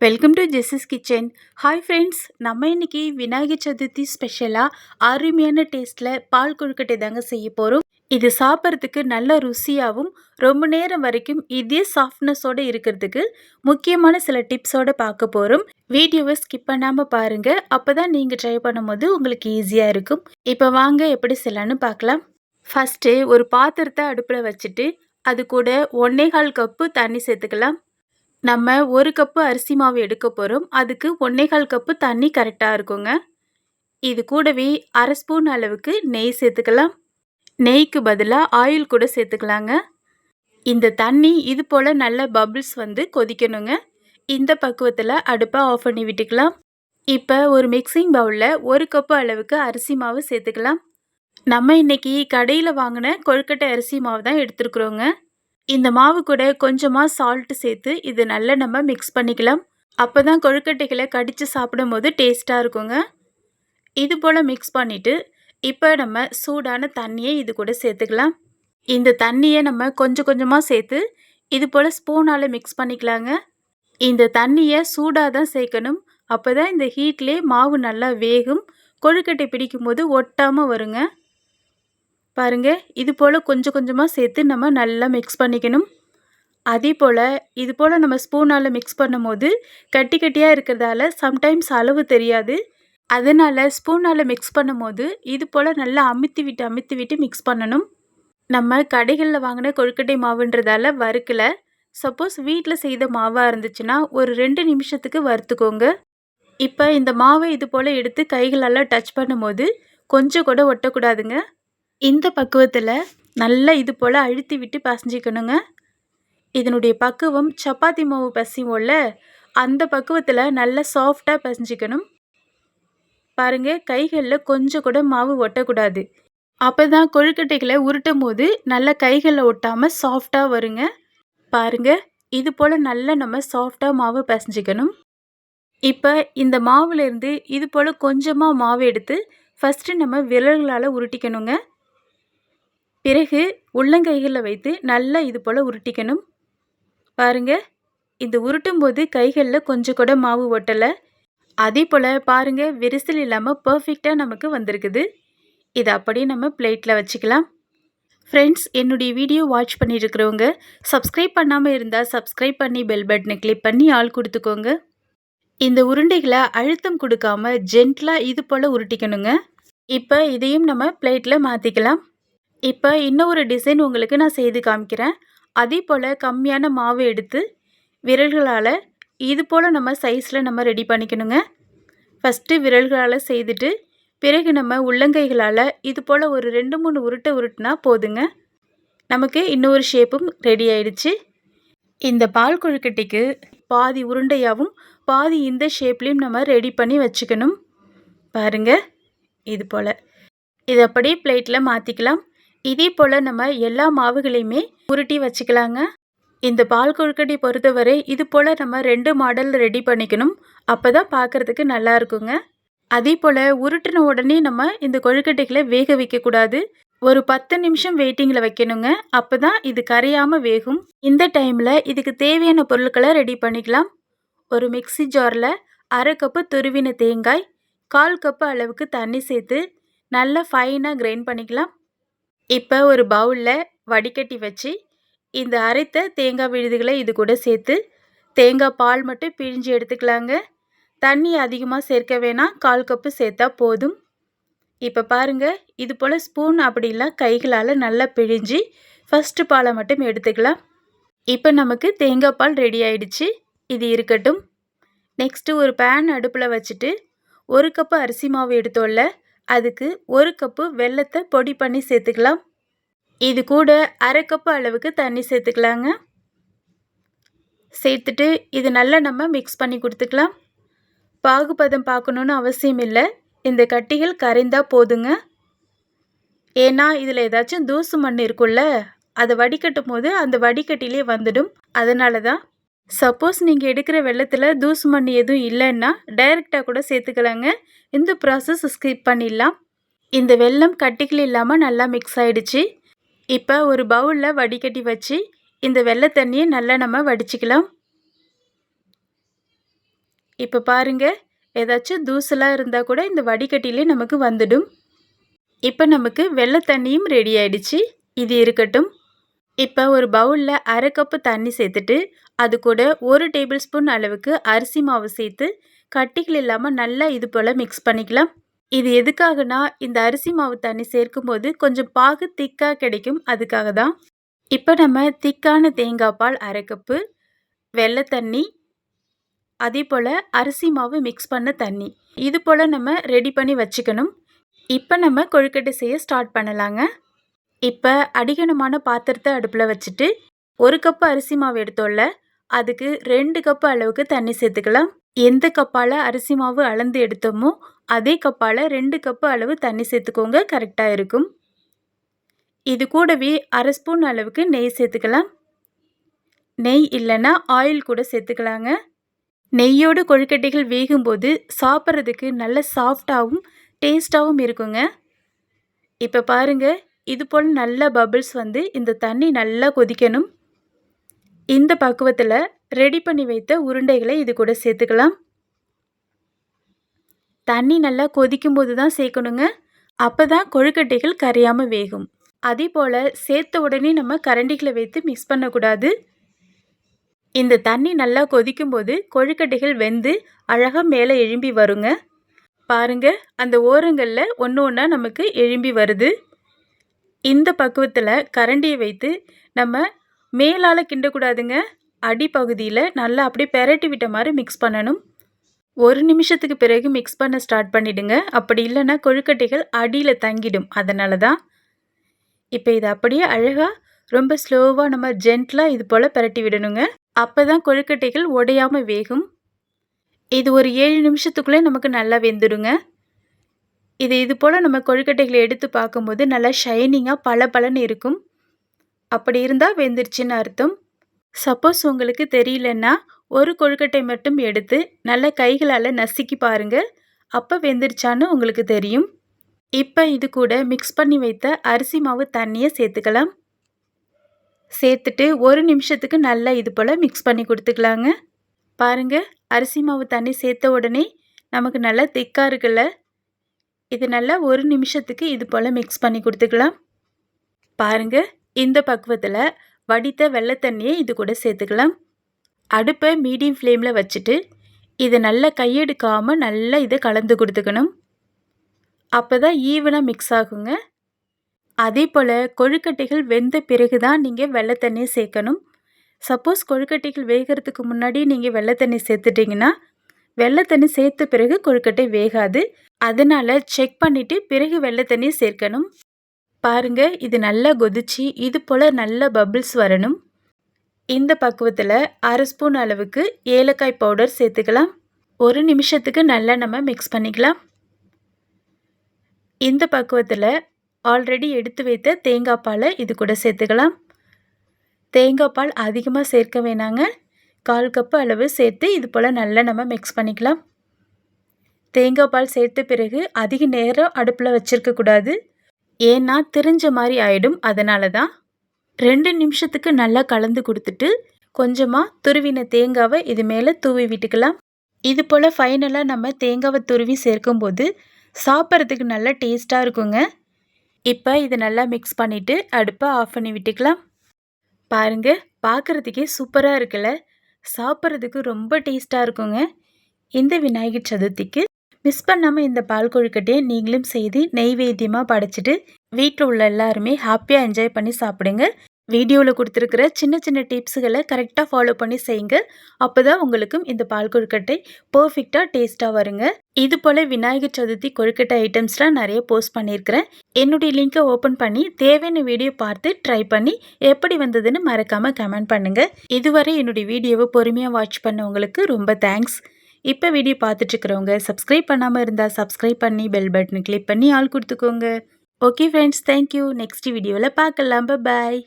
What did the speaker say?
Welcome to Jessy's kitchen hi friends நம்ம இன்னைக்கு விநாயகர் சதுர்த்தி ஸ்பெஷலாக அருமையான டேஸ்ட்டில் பால் கொழுக்கட்டை தாங்க செய்ய போகிறோம் இது சாப்பிட்றதுக்கு நல்ல ருசியாகவும் ரொம்ப நேரம் வரைக்கும் இதே சாஃப்ட்னஸோடு இருக்கிறதுக்கு முக்கியமான சில டிப்ஸோடு பார்க்க போகிறோம் வீடியோவை ஸ்கிப் பண்ணாமல் பாருங்கள் அப்போ தான் நீங்கள் ட்ரை பண்ணும்போது உங்களுக்கு ஈஸியாக இருக்கும். இப்போ வாங்க எப்படி செய்யலான்னு பார்க்கலாம். ஃபஸ்ட்டு ஒரு பாத்திரத்தை அடுப்பில் வச்சுட்டு அது கூட ஒன்னே கால் கப்பு தண்ணி சேர்த்துக்கலாம். நம்ம ஒரு கப்பு அரிசி மாவு எடுக்க போகிறோம் அதுக்கு ஒன்னே கால் கப்பு தண்ணி கரெக்டாக இருக்குங்க. இது கூடவே அரை ஸ்பூன் அளவுக்கு நெய் சேர்த்துக்கலாம். நெய்க்கு பதிலாக ஆயில் கூட சேர்த்துக்கலாங்க. இந்த தண்ணி இது போல் நல்ல பபிள்ஸ் வந்து கொதிக்கணுங்க. இந்த பக்குவத்தில் அடுப்பை ஆஃப் பண்ணி விட்டுக்கலாம். இப்போ ஒரு மிக்சிங் பவுலில் ஒரு கப்பு அளவுக்கு அரிசி மாவு சேர்த்துக்கலாம். நம்ம இன்றைக்கி கடையில் வாங்கின கொழுக்கட்டை அரிசி மாவு தான் எடுத்துருக்குறோங்க. இந்த மாவு கூட கொஞ்சமாக சால்ட்டு சேர்த்து இது நல்லா நம்ம மிக்ஸ் பண்ணிக்கலாம். அப்போ தான் கொழுக்கட்டைகளை கடித்து சாப்பிடும் போது டேஸ்ட்டாக இருக்குங்க. இது போல் மிக்ஸ் பண்ணிவிட்டு இப்போ நம்ம சூடான தண்ணியை இது கூட சேர்த்துக்கலாம். இந்த தண்ணியை நம்ம கொஞ்சம் கொஞ்சமாக சேர்த்து இது போல் ஸ்பூனால் மிக்ஸ் பண்ணிக்கலாங்க. இந்த தண்ணியை சூடாக தான் சேர்க்கணும். அப்போ தான் இந்த ஹீட்லேயே மாவு நல்லா வேகும். கொழுக்கட்டை பிடிக்கும் போது ஒட்டாமல் வருங்க. பாருங்கள் இது போல் கொஞ்சம் கொஞ்சமாக சேர்த்து நம்ம நல்லா மிக்ஸ் பண்ணிக்கணும். அதே போல் இது போல் நம்ம ஸ்பூனால் மிக்ஸ் பண்ணும் போது கட்டி கட்டியாக இருக்கிறதால சம்டைம்ஸ் அளவு தெரியாது. அதனால் ஸ்பூனால் மிக்ஸ் பண்ணும்போது இது போல் நல்லா அமுத்தி விட்டு அமுத்தி விட்டு மிக்ஸ் பண்ணணும். நம்ம கடைகளில் வாங்கின கொழுக்கட்டை மாவுன்றதால வறுக்கலை. சப்போஸ் வீட்டில் செய்த மாவாக இருந்துச்சுன்னா ஒரு ரெண்டு நிமிஷத்துக்கு வறுத்துக்கோங்க. இப்போ இந்த மாவை இது போல் எடுத்து கைகளெல்லாம் டச் பண்ணும்போது கொஞ்சம் கூட ஒட்டக்கூடாதுங்க. இந்த பக்குவத்தில் நல்லா இது போல் அழுத்தி விட்டு பசஞ்சிக்கணுங்க. இதனுடைய பக்குவம் சப்பாத்தி மாவு பசிவோம்ல அந்த பக்குவத்தில் நல்லா சாஃப்டாக பசஞ்சிக்கணும். பாருங்கள் கைகளில் கொஞ்சம் கூட மாவு ஒட்டக்கூடாது. அப்போ தான் கொழுக்கட்டைகளை உருட்டும் போது நல்லா கைகளில் ஒட்டாமல் சாஃப்டாக வருங்க. பாருங்கள் இது போல் நல்லா நம்ம சாஃப்டாக மாவு பசஞ்சிக்கணும். இப்போ இந்த மாவுலேருந்து இது போல் கொஞ்சமாக மாவு எடுத்து ஃபஸ்ட்டு நம்ம விரல்களால் உருட்டிக்கணுங்க. பிறகு உள்ளங்கைகளில் வைத்து நல்லா இது போல் உருட்டிக்கணும். பாருங்கள் இந்த உருட்டும் போது கைகளில் கொஞ்சம் கூட மாவு ஒட்டலை. அதே போல் பாருங்கள் விரிசல் இல்லாமல் பர்ஃபெக்டாக நமக்கு வந்திருக்குது. இதை அப்படியே நம்ம பிளேட்டில் வச்சுக்கலாம். ஃப்ரெண்ட்ஸ் என்னுடைய வீடியோ வாட்ச் பண்ணியிருக்கிறவங்க சப்ஸ்கிரைப் பண்ணாமல் இருந்தால் சப்ஸ்கிரைப் பண்ணி பெல் பட்டனை கிளிக் பண்ணி ஆள் கொடுத்துக்கோங்க. இந்த உருண்டைகளை அழுத்தம் கொடுக்காம ஜென்ட்லாக இது போல் உருட்டிக்கணுங்க. இப்போ இதையும் நம்ம பிளேட்டில் மாற்றிக்கலாம் இப்போ இன்னொரு டிசைன் உங்களுக்கு நான் செய்து காமிக்கிறேன். அதே போல் கம்மியான மாவு எடுத்து விரல்களால் இது போல் நம்ம சைஸில் நம்ம ரெடி பண்ணிக்கணுங்க. ஃபஸ்ட்டு விரல்களால் செய்துட்டு பிறகு நம்ம உள்ளங்கைகளால் இது போல் ஒரு ரெண்டு மூணு உருட்டை உருட்டினா போதுங்க. நமக்கு இன்னொரு ஷேப்பும் ரெடி ஆயிடுச்சு. இந்த பால் கொழுக்கட்டைக்கு பாதி உருண்டையாகவும் பாதி இந்த ஷேப்லேயும் நம்ம ரெடி பண்ணி வச்சுக்கணும். பாருங்கள் இது போல். இது அப்படியே பிளேட்டில் மாற்றிக்கலாம் இதே போல் நம்ம எல்லா மாவுகளையுமே உருட்டி வச்சுக்கலாங்க. இந்த பால் கொழுக்கட்டை பொறுத்தவரை இது போல் நம்ம ரெண்டு மாடல் ரெடி பண்ணிக்கணும். அப்போ தான் பார்க்குறதுக்கு நல்லா இருக்குங்க. அதே போல் உருட்டின உடனே நம்ம இந்த கொழுக்கட்டைகளை வேக வைக்கக்கூடாது. ஒரு பத்து நிமிஷம் வெயிட்டிங்கில் வைக்கணுங்க. அப்போ தான் இது கரையாமல் வேகும். இந்த டைமில் இதுக்கு தேவையான பொருட்களை ரெடி பண்ணிக்கலாம். ஒரு மிக்சி ஜாரில் அரை கப்பு துருவின தேங்காய் கால் கப்பு அளவுக்கு தண்ணி சேர்த்து நல்லா ஃபைனாக கிரைண்ட் பண்ணிக்கலாம். இப்போ ஒரு பவுலில் வடிகட்டி வச்சு இந்த அரைத்த தேங்காய் விழுதுகளை இது கூட சேர்த்து தேங்காய் பால் மட்டும் பிழிஞ்சு எடுத்துக்கலாங்க. தண்ணி அதிகமாக சேர்க்க வேணாம். கால் கப்பு சேர்த்தா போதும். இப்போ பாருங்கள் இது போல் ஸ்பூன் அப்படிலாம் கைகளால் நல்லா பிழிஞ்சு ஃபஸ்ட்டு பாலை மட்டும் எடுத்துக்கலாம். இப்போ நமக்கு தேங்காய் பால் ரெடி ஆயிடுச்சு. இது இருக்கட்டும். நெக்ஸ்ட்டு ஒரு பேன் அடுப்பில் வச்சுட்டு ஒரு கப்பு அரிசி மாவு எடுத்தோம்ல அதுக்கு ஒரு கப்பு வெள்ளத்தை பொடி பண்ணி சேர்த்துக்கலாம். இது கூட அரை கப்பு அளவுக்கு தண்ணி சேர்த்துக்கலாங்க. சேர்த்துட்டு இது நல்லா நம்ம மிக்ஸ் பண்ணி கொடுத்துக்கலாம். பாகுபதம் பார்க்கணுன்னு அவசியம் இல்லை. இந்த கட்டிகள் கரைந்தால் போதுங்க. ஏன்னா இதில் ஏதாச்சும் தூசு மண் இருக்குல்ல அதை வடிகட்டும் போது அந்த வடிகட்டிலே வந்துடும். அதனால தான் சப்போஸ் நீங்கள் எடுக்கிற வெள்ளத்தில் தூசு மண் எதுவும் இல்லைன்னா டைரெக்டாக கூட சேர்த்துக்கலாங்க. இந்த ப்ராசஸ் ஸ்கிப் பண்ணிடலாம். இந்த வெள்ளம் கட்டிகள் இல்லாமல் நல்லா மிக்ஸ் ஆகிடுச்சு இப்போ ஒரு பவுலில் வடிகட்டி வச்சு இந்த வெள்ளை தண்ணியை நல்லா நம்ம வடிச்சிக்கலாம். இப்போ பாருங்கள் ஏதாச்சும் தூசலாக இருந்தால் கூட இந்த வடிகட்டிலே நமக்கு வந்துடும். இப்போ நமக்கு வெள்ளை தண்ணியும் ரெடி ஆயிடுச்சு. இது இருக்கட்டும். இப்போ ஒரு பவுலில் அரை கப்பு தண்ணி சேர்த்துட்டு அது கூட ஒரு டேபிள் ஸ்பூன் அளவுக்கு அரிசி மாவு சேர்த்து கட்டிகள் இல்லாமல் நல்லா இது போல் மிக்ஸ் பண்ணிக்கலாம். இது எதுக்காகனா இந்த அரிசி மாவு தண்ணி சேர்க்கும்போது கொஞ்சம் பாகு திக்காக கிடைக்கும் அதுக்காக தான். இப்போ நம்ம திக்கான தேங்காய் பால் அரை கப்பு வெள்ளை தண்ணி அதே போல் அரிசி மாவு மிக்ஸ் பண்ண தண்ணி. இது போல் நம்ம ரெடி பண்ணி வச்சுக்கணும். இப்போ நம்ம கொழுக்கட்டை செய்ய ஸ்டார்ட் பண்ணலாங்க. இப்போ அடிகனமான பாத்திரத்தை அடுப்பில் வச்சுட்டு ஒரு கப்பு அரிசி மாவு எடுத்தோம்ல அதுக்கு ரெண்டு கப்பு அளவுக்கு தண்ணி சேர்த்துக்கலாம். எந்த கப்பால் அரிசி மாவு அளந்து எடுத்தோமோ அதே கப்பால் ரெண்டு கப்பு அளவு தண்ணி சேர்த்துக்கோங்க கரெக்டாக இருக்கும். இது கூடவே அரை ஸ்பூன் அளவுக்கு நெய் சேர்த்துக்கலாம். நெய் இல்லைன்னா ஆயில் கூட சேர்த்துக்கலாங்க. நெய்யோடு கொழுக்கட்டைகள் வேகும்போது சாப்பிட்றதுக்கு நல்ல சாஃப்டாகவும் டேஸ்ட்டாகவும் இருக்குங்க. இப்போ பாருங்கள் இது போல் நல்ல பபிள்ஸ் வந்து இந்த தண்ணி நல்லா கொதிக்கணும். இந்த பக்குவத்தில் ரெடி பண்ணி வைத்த உருண்டைகளை இது கூட சேர்த்துக்கலாம். தண்ணி நல்லா கொதிக்கும் போது தான் சேர்க்கணுங்க. அப்போ தான் கொழுக்கட்டைகள் கரையாமல் வேகும். அதே போல் சேர்த்த உடனே நம்ம கரண்டிகளை வைத்து மிக்ஸ் பண்ணக்கூடாது. இந்த தண்ணி நல்லா கொதிக்கும் போது கொழுக்கட்டைகள் வெந்து அழகாக மேலே எழும்பி வருங்க. பாருங்க அந்த ஓரங்களில் ஒன்று ஒன்றா நமக்கு எழும்பி வருது. இந்த பக்குவத்தில் கரண்டியை வைத்து நம்ம மேலால் கிண்டக்கூடாதுங்க. அடிப்பகுதியில் நல்லா அப்படியே பெரட்டி விட்ட மாதிரி மிக்ஸ் பண்ணணும். ஒரு நிமிஷத்துக்கு பிறகு மிக்ஸ் பண்ண ஸ்டார்ட் பண்ணிவிடுங்க அப்படி இல்லைன்னா கொழுக்கட்டைகள் அடியில் தங்கிடும். அதனால தான் இப்போ இது அப்படியே அழகாக ரொம்ப ஸ்லோவாக நம்ம ஜென்ட்லாக இது போல் பெரட்டி விடணுங்க. அப்போ தான் கொழுக்கட்டைகள் உடையாமல் வேகும். இது ஒரு ஏழு நிமிஷத்துக்குள்ளே நமக்கு நல்லா வெந்துடுங்க இது இது போல் நம்ம கொழுக்கட்டைகளை எடுத்து பார்க்கும்போது நல்லா ஷைனிங்காக பல பலன்னு இருக்கும். அப்படி இருந்தால் வெந்துருச்சுன்னு அர்த்தம். சப்போஸ் உங்களுக்கு தெரியலன்னா ஒரு கொழுக்கட்டை மட்டும் எடுத்து நல்ல கைகளால் நசுக்கி பாருங்கள் அப்போ வெந்துருச்சான்னு உங்களுக்கு தெரியும். இப்போ இது கூட மிக்ஸ் பண்ணி வைத்த அரிசி மாவு தண்ணியை சேர்த்துக்கலாம். சேர்த்துட்டு ஒரு நிமிஷத்துக்கு நல்லா இது போல் மிக்ஸ் பண்ணி கொடுத்துக்கலாங்க. பாருங்கள் அரிசி மாவு தண்ணி சேர்த்த உடனே நமக்கு நல்லா திக்காக இருக்குல்ல. இது நல்லா ஒரு நிமிஷத்துக்கு இது போல் மிக்ஸ் பண்ணி கொடுத்துக்கலாம். பாருங்கள் இந்த பக்குவத்தில் வடித்த வெள்ளை தண்ணியை இது கூட சேர்த்துக்கலாம். அடுப்பை மீடியம் ஃப்ளேமில் வச்சுட்டு இதை நல்லா கையெடுக்காமல் நல்லா இதை கலந்து கொடுத்துக்கணும். அப்போ தான் ஈவனாக மிக்ஸ் ஆகுங்க. அதே போல் கொழுக்கட்டைகள் வெந்த பிறகு தான் நீங்கள் வெள்ளை தண்ணியை சேர்க்கணும். சப்போஸ் கொழுக்கட்டைகள் வேகிறதுக்கு முன்னாடி நீங்கள் வெள்ளை தண்ணி சேர்த்துட்டிங்கன்னா வெள்ளை தண்ணி சேர்த்த பிறகு கொழுக்கட்டை வேகாது. அதனால் செக் பண்ணிவிட்டு பிறகு வெள்ளை தண்ணி சேர்க்கணும். பாருங்கள் இது நல்லா கொதிச்சு இது போல் நல்ல பபிள்ஸ் வரணும். இந்த பக்குவத்தில் அரை ஸ்பூன் அளவுக்கு ஏலக்காய் பவுடர் சேர்த்துக்கலாம். ஒரு நிமிஷத்துக்கு நல்லா நம்ம மிக்ஸ் பண்ணிக்கலாம். இந்த பக்குவத்தில் ஆல்ரெடி எடுத்து வைத்த தேங்காய் பாலை இது கூட சேர்த்துக்கலாம். தேங்காய் பால் அதிகமாக சேர்க்க வேணாங்க. கால் கப்பு அளவு சேர்த்து இது போல் நல்லா நம்ம மிக்ஸ் பண்ணிக்கலாம். தேங்காய் பால் சேர்த்த பிறகு அதிக நேரம் அடுப்பில் வச்சுருக்கக்கூடாது ஏன்னா தெரிஞ்ச மாதிரி ஆகிடும் அதனால தான் ரெண்டு நிமிஷத்துக்கு நல்லா கலந்து கொடுத்துட்டு கொஞ்சமாக துருவின தேங்காவை இது மேலே தூவி விட்டுக்கலாம். இது போல் ஃபைனலாக நம்ம தேங்காவை துருவி சேர்க்கும்போது சாப்பிட்றதுக்கு நல்லா டேஸ்ட்டாக இருக்குங்க. இப்போ இதை நல்லா மிக்ஸ் பண்ணிவிட்டு அடுப்பை ஆஃப் பண்ணி விட்டுக்கலாம். பாருங்கள் பார்க்குறதுக்கே சூப்பராக இருக்குல்ல. சாப்பிட்றதுக்கு ரொம்ப டேஸ்ட்டாக இருக்குங்க. இந்த விநாயகர் சதுர்த்திக்கு மிஸ் பண்ணாமல் இந்த பால் கொழுக்கட்டையை நீங்களும் செய்து நெய்வேத்தியமாக படைச்சிட்டு வீட்டில் உள்ள எல்லாருமே ஹாப்பியாக என்ஜாய் பண்ணி சாப்பிடுங்க. வீடியோவில் கொடுத்துருக்கிற சின்ன சின்ன டிப்ஸுகளை கரெக்டாக ஃபாலோ பண்ணி செய்யுங்க. அப்போ தான் உங்களுக்கும் இந்த பால் கொழுக்கட்டை பர்ஃபெக்டாக டேஸ்ட்டாக வருங்க. இது போல் விநாயகர் சதுர்த்தி கொழுக்கட்டை ஐட்டம்ஸ்லாம் நிறைய போஸ்ட் பண்ணியிருக்கிறேன். என்னுடைய லிங்க்கை ஓப்பன் பண்ணி தேவையான வீடியோ பார்த்து ட்ரை பண்ணி எப்படி வந்ததுன்னு மறக்காமல் கமெண்ட் பண்ணுங்கள் இதுவரை என்னுடைய வீடியோவை பொறுமையாக வாட்ச் பண்ணவங்களுக்கு ரொம்ப தேங்க்ஸ் இப்போ வீடியோ பார்த்துட்ருக்குறவங்க சப்ஸ்கிரைப் பண்ணாமல் இருந்தால் சப்ஸ்கிரைப் பண்ணி பெல் பட்டனை கிளிக் பண்ணி ஆள் கொடுத்துக்கோங்க. ஓகே ஃப்ரெண்ட்ஸ் தேங்க்யூ நெக்ஸ்ட் வீடியோவில் பார்க்கலாம். பாய்